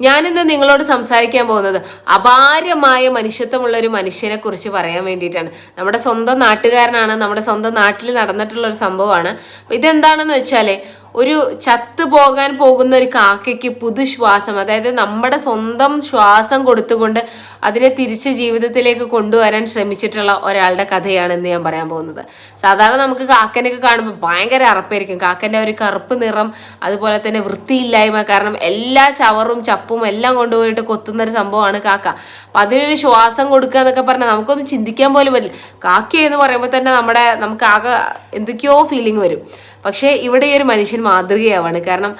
ഞാനിന്ന് നിങ്ങളോട് സംസാരിക്കാൻ പോകുന്നത് അപാരമായ മനുഷ്യത്വമുള്ള ഒരു മനുഷ്യനെ കുറിച്ച് പറയാൻ വേണ്ടിയിട്ടാണ്. നമ്മുടെ സ്വന്തം നാട്ടുകാരനാണ് നമ്മുടെ സ്വന്തം നാട്ടിൽ നടന്നിട്ടുള്ള ഒരു സംഭവമാണ് ഇതെന്താണെന്ന് വെച്ചാൽ ഒരു ചത്തു പോകാൻ പോകുന്ന ഒരു കാക്കയ്ക്ക് പുതുശ്വാസം അതായത് നമ്മുടെ സ്വന്തം ശ്വാസം കൊടുത്തുകൊണ്ട് അതിനെ തിരിച്ച് ജീവിതത്തിലേക്ക് കൊണ്ടുവരാൻ ശ്രമിച്ചിട്ടുള്ള ഒരാളുടെ കഥയാണ് ഇന്ന് ഞാൻ പറയാൻ പോകുന്നത്. സാധാരണ നമുക്ക് കാക്കനൊക്കെ കാണുമ്പോൾ ഭയങ്കര അറപ്പായിരിക്കും. കാക്കന്റെ ഒരു കറുപ്പ് നിറം അതുപോലെ തന്നെ വൃത്തിയില്ലായ്മ കാരണം എല്ലാ ചവറും ചപ്പും എല്ലാം കൊണ്ടുപോയിട്ട് കൊത്തുന്ന ഒരു സംഭവമാണ് കാക്ക. അപ്പം അതിനൊരു ശ്വാസം കൊടുക്കുക എന്നൊക്കെ പറഞ്ഞാൽ നമുക്കൊന്നും ചിന്തിക്കാൻ പോലും പറ്റില്ല. കാക്ക എന്ന് പറയുമ്പോൾ തന്നെ നമ്മുടെ നമുക്ക് ആകെ എന്തൊക്കെയോ ഫീലിംഗ് വരും. പക്ഷേ ഇവിടെ ഈ ഒരു മനുഷ്യൻ മാതൃകയാവാണ്. കാരണം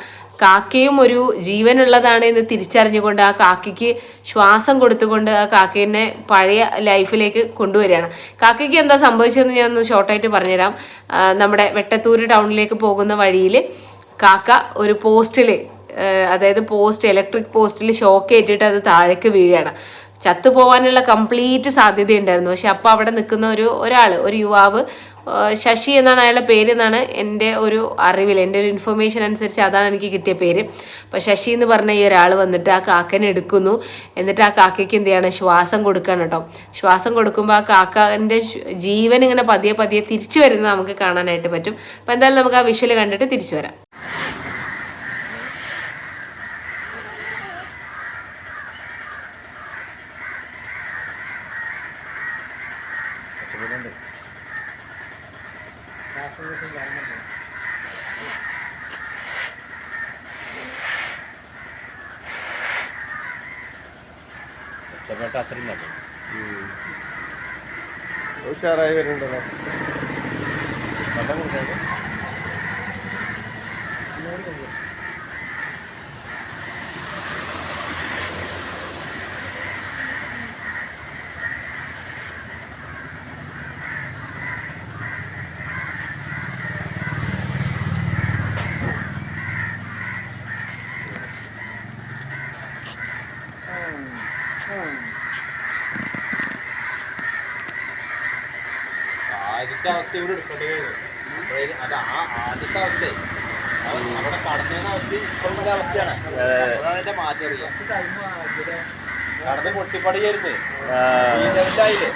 കാക്കയും ഒരു ജീവനുള്ളതാണ് എന്ന് തിരിച്ചറിഞ്ഞുകൊണ്ട് ആ കാക്കയ്ക്ക് ശ്വാസം കൊടുത്തുകൊണ്ട് ആ കാക്കേനെ പഴയ ലൈഫിലേക്ക് കൊണ്ടുവരികയാണ്. കാക്കയ്ക്ക് എന്താ സംഭവിച്ചതെന്ന് ഞാൻ ഒന്ന് ഷോർട്ടായിട്ട് പറഞ്ഞുതരാം. നമ്മുടെ വെട്ടത്തൂര് ടൗണിലേക്ക് പോകുന്ന വഴിയിൽ കാക്ക ഒരു പോസ്റ്റിൽ അതായത് പോസ്റ്റ് ഇലക്ട്രിക് പോസ്റ്റിൽ ഷോക്ക് ഏറ്റിട്ട് അത് താഴേക്ക് വീഴുകയാണ്. ചത്തു കംപ്ലീറ്റ് കംപ്ലീറ്റ് സാധ്യതയുണ്ടായിരുന്നു. പക്ഷെ അപ്പോൾ അവിടെ നിൽക്കുന്ന ഒരു ഒരാൾ ഒരു യുവാവ് ശശി എന്നാണ് അയാളുടെ പേര് എന്നാണ് എന്റെ ഒരു അറിവിൽ എന്റെ ഒരു ഇൻഫർമേഷൻ അനുസരിച്ച് അതാണ് എനിക്ക് കിട്ടിയ പേര്. അപ്പോൾ ശശി എന്ന് പറഞ്ഞ ഈ ഒരാൾ വന്നിട്ട് ആ കാക്കനെ എടുക്കുന്നു. എന്നിട്ട് ആ കാക്കയ്ക്ക് എന്ത് ചെയ്യണം? ശ്വാസം കൊടുക്കണം കേട്ടോ. ശ്വാസം കൊടുക്കുമ്പോൾ ആ കാക്കന്റെ ജീവൻ ഇങ്ങനെ പതിയെ പതിയെ തിരിച്ചു വരുന്നത് നമുക്ക് കാണാനായിട്ട് പറ്റും. അപ്പോൾ എന്തായാലും നമുക്ക് ആ വിഷ്വൽ കണ്ടിട്ട് തിരിച്ചു വരാം. രക്ഷപ്പെട്ട അത്രയും നല്ല ഉഷാറായി വരുന്നുണ്ടല്ലോ. വെള്ളം കൊടുക്കാൻ ആദ്യത്തെ അവസ്ഥ ഇവിടെ എടുക്കേണ്ടത് വരും. അത് ആ ആദ്യത്തെ അവസ്ഥ. അവിടെ കടന്നതിന് അവസ്ഥ ഇപ്പോഴുള്ള അവസ്ഥയാണ്. അതാണ് അതിന്റെ മാറ്റം അറിയാം. കടന്ന് പൊട്ടിപ്പടിയായിരുന്നു ഈ ലെവലായില്ലേ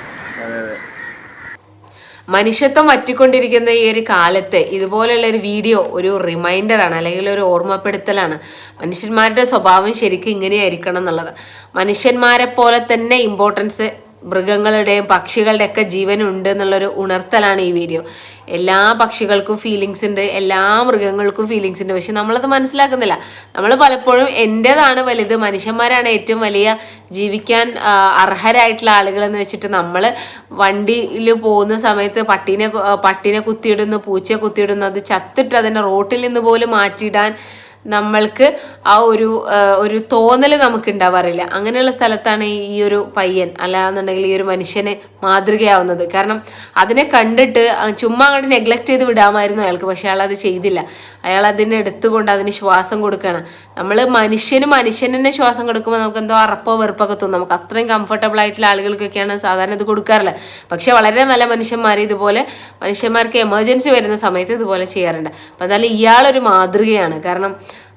മനുഷ്യത്വം വറ്റിക്കൊണ്ടിരിക്കുന്ന ഈ ഒരു കാലത്ത് ഇതുപോലെയുള്ള ഒരു വീഡിയോ ഒരു റിമൈൻഡറാണ് അല്ലെങ്കിൽ ഒരു ഓർമ്മപ്പെടുത്തലാണ്. മനുഷ്യന്മാരുടെ സ്വഭാവം ശരിക്കും ഇങ്ങനെയായിരിക്കണം എന്നുള്ളത്. മനുഷ്യന്മാരെ പോലെ തന്നെ ഇമ്പോർട്ടൻസ് മൃഗങ്ങളുടെയും പക്ഷികളുടെയൊക്കെ ജീവനുണ്ട് എന്നുള്ളൊരു ഉണർത്തലാണ് ഈ വീഡിയോ എല്ലാ പക്ഷികൾക്കും ഫീലിങ്സ് ഉണ്ട് എല്ലാ മൃഗങ്ങൾക്കും ഫീലിങ്സ് ഉണ്ട്. പക്ഷെ നമ്മളത് മനസ്സിലാക്കുന്നില്ല. നമ്മൾ പലപ്പോഴും എന്റേതാണ് വലുത് മനുഷ്യന്മാരാണ് ഏറ്റവും വലിയ ജീവിക്കാൻ അർഹരായിട്ടുള്ള ആളുകൾ എന്ന് വെച്ചിട്ട് നമ്മൾ വണ്ടിയിൽ പോകുന്ന സമയത്ത് പട്ടീനെ പട്ടീനെ കുത്തിയിടുന്നു പൂച്ചയെ കുത്തിയിടുന്നു അത് ചത്തിട്ട് അതിനെ റോട്ടിൽ നിന്ന് പോലും മാറ്റിയിടാൻ നമ്മൾക്ക് ആ ഒരു ഒരു തോന്നൽ നമുക്ക് ഉണ്ടാവാറില്ല അങ്ങനെയുള്ള സ്ഥലത്താണ് ഈ ഒരു പയ്യൻ അല്ലാന്നുണ്ടെങ്കിൽ ഈ ഒരു മനുഷ്യനെ മാതൃകയാവുന്നത്. കാരണം അതിനെ കണ്ടിട്ട് ചുമ്മാ അങ്ങോട്ട് നെഗ്ലക്റ്റ് ചെയ്ത് വിടാമായിരുന്നു അയാൾക്ക്. പക്ഷെ അയാൾ അത് ചെയ്തില്ല. അയാൾ അതിനെ എടുത്തുകൊണ്ട് അതിന് ശ്വാസം കൊടുക്കണം നമ്മൾ മനുഷ്യന് മനുഷ്യനെ ശ്വാസം കൊടുക്കുമ്പോൾ നമുക്ക് എന്തോ അറപ്പോ വെറുപ്പൊക്കെ തോന്നും. നമുക്ക് അത്രയും കംഫർട്ടബിൾ ആയിട്ടുള്ള ആളുകൾക്കൊക്കെയാണ് സാധാരണ ഇത് കൊടുക്കാറില്ല. പക്ഷെ വളരെ നല്ല മനുഷ്യന്മാർ ഇതുപോലെ മനുഷ്യന്മാർക്ക് എമർജൻസി വരുന്ന സമയത്ത് ഇതുപോലെ ചെയ്യാറുണ്ട്. അപ്പം എന്തായാലും ഇയാളൊരു മാതൃകയാണ്. കാരണം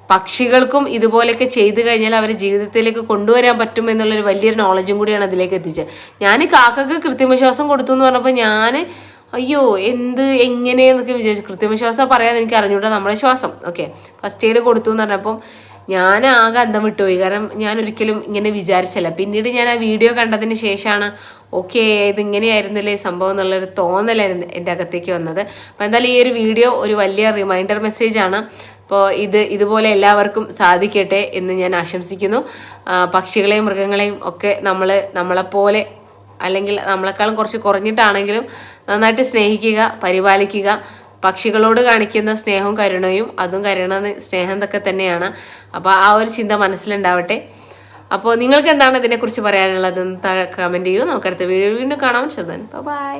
പക്ഷികൾക്കും ഇതുപോലെയൊക്കെ ചെയ്തു കഴിഞ്ഞാൽ അവരെ ജീവിതത്തിലേക്ക് കൊണ്ടുവരാൻ പറ്റും എന്നുള്ളൊരു വലിയൊരു നോളജും കൂടിയാണ് അതിലേക്ക് എത്തിച്ചത്. ഞാൻ കാക്കക്ക് കൃത്രിമശ്വാസം കൊടുത്തു എന്ന് പറഞ്ഞപ്പോൾ ഞാൻ അയ്യോ എന്ത് എങ്ങനെയെന്നൊക്കെ വിചാരിച്ചു. കൃത്രിമശ്വാസം പറയാതെ എനിക്ക് അറിഞ്ഞൂടാ നമ്മുടെ ശ്വാസം. ഓക്കെ ഫസ്റ്റ് എയ്ഡ് കൊടുത്തു എന്ന് പറഞ്ഞപ്പം ഞാൻ ആകെ അന്തം വിട്ടുപോയി. കാരണം ഞാൻ ഒരിക്കലും ഇങ്ങനെ വിചാരിച്ചല്ല. പിന്നീട് ഞാൻ ആ വീഡിയോ കണ്ടതിന് ശേഷമാണ് ഓക്കെ ഇതിങ്ങനെയായിരുന്നില്ലേ സംഭവം എന്നുള്ളൊരു തോന്നലായിരുന്നു എന്റെ അകത്തേക്ക് വന്നത്. അപ്പോൾ എന്തായാലും ഈ ഒരു വീഡിയോ ഒരു വലിയ റിമൈൻഡർ മെസ്സേജാണ് അപ്പോൾ ഇത് ഇതുപോലെ എല്ലാവർക്കും സാധിക്കട്ടെ എന്ന് ഞാൻ ആശംസിക്കുന്നു. പക്ഷികളെയും മൃഗങ്ങളെയും ഒക്കെ നമ്മൾ നമ്മളെപ്പോലെ അല്ലെങ്കിൽ നമ്മളെക്കാളും കുറച്ച് കുറഞ്ഞിട്ടാണെങ്കിലും നന്നായിട്ട് സ്നേഹിക്കുക പരിപാലിക്കുക പക്ഷികളോട് കാണിക്കുന്ന സ്നേഹവും കരുണയും അതും കരുണ സ്നേഹം ഇതൊക്കെ തന്നെയാണ്. അപ്പോൾ ആ ഒരു ചിന്ത മനസ്സിലുണ്ടാവട്ടെ. അപ്പോൾ നിങ്ങൾക്ക് എന്താണ് ഇതിനെക്കുറിച്ച് പറയാനുള്ളത് കമന്റ് ചെയ്യൂ. നമുക്കടുത്ത വീഡിയോ വീണ്ടും കാണാം. ശ്രദ്ധൻ ബൈ